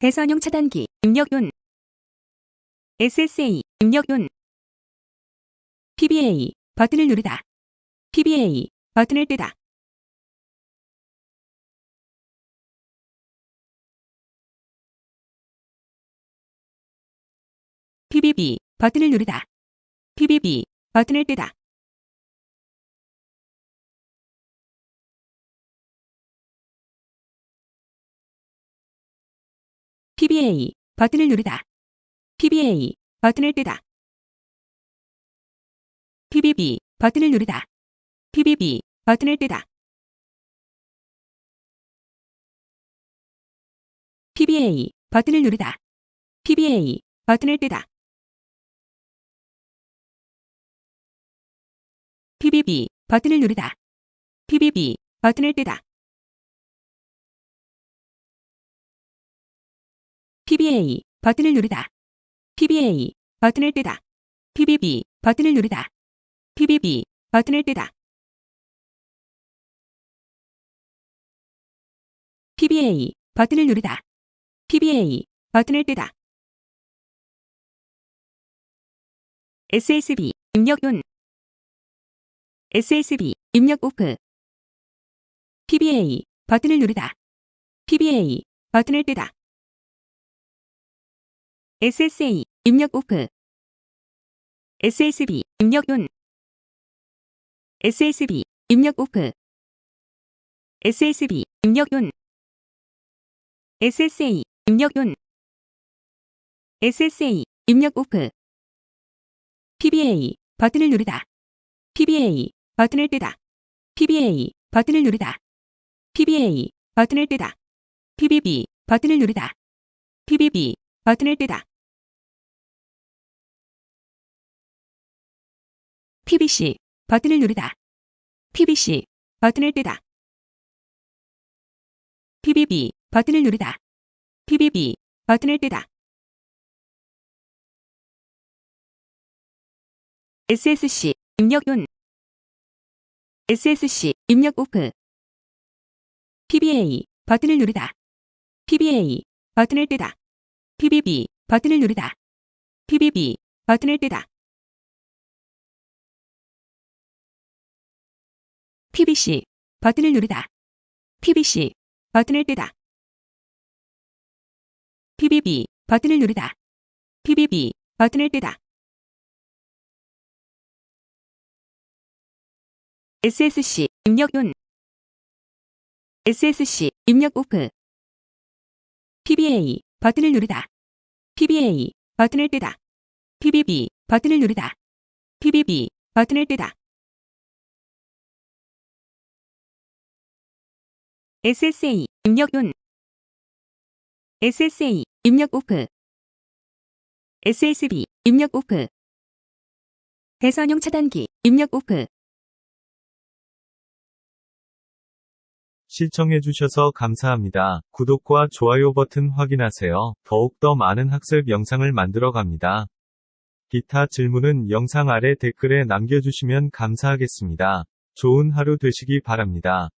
대선용 차단기 입력윤 SSA 입력윤 PBA 버튼을 누르다. PBA 버튼을 뜨다. PBB 버튼을 누르다. PBB 버튼을 뜨다. PBA 버튼을 누르다. PBA 버튼을 뜨다. PBB 버튼을 누르다. PBB 버튼을 뜨다. PBA 버튼을 누르다. PBA 버튼을 뜨다. PBB 버튼을 누르다. PBB 버튼을 뜨다. PBA 버튼을 누르다. PBA 버튼을 뜨다. PBB 버튼을 누르다. PBB 버튼을 뜨다. PBA 버튼을 누르다. PBA 버튼을 뜨다. SSB 입력윤 SSB 입력 오프 PBA 버튼을 누르다. PBA 버튼을 뜨다. SSA 입력 오프 SSB 입력윤 SSB 입력 오프 SSB 입력윤 SSA 입력윤 SSA 입력 오프 PBA 버튼을 누르다. PBA 버튼을 뜨다. PBA 버튼을 누르다. PBA 버튼을 뜨다. PBB 버튼을 누르다. PBB 버튼을 뜨다. PBC 버튼을 누르다. PBC 버튼을 뜨다. PBB 버튼을 누르다. PBB 버튼을 뜨다. SSC 입력윤 SSC 입력 오프 PBA 버튼을 누르다. PBA 버튼을 뜨다. PBB 버튼을 누르다. PBB 버튼을 뜨다. PBC 버튼을 누르다. PBC 버튼을 뜨다. PBB 버튼을 누르다. PBB 버튼을 뜨다. SSC 입력윤 SSC 입력 오프 PBA 버튼을 누르다. PBA 버튼을 뜨다. PBB 버튼을 누르다. PBB 버튼을 뜨다. SSA 입력윤 SSA 입력 오프 SSB 입력 오프 대선용 차단기 입력 오프 시청해주셔서 감사합니다. 구독과 좋아요 버튼 확인하세요. 더욱더 많은 학습 영상을 만들어 갑니다. 기타 질문은 영상 아래 댓글에 남겨주시면 감사하겠습니다. 좋은 하루 되시기 바랍니다.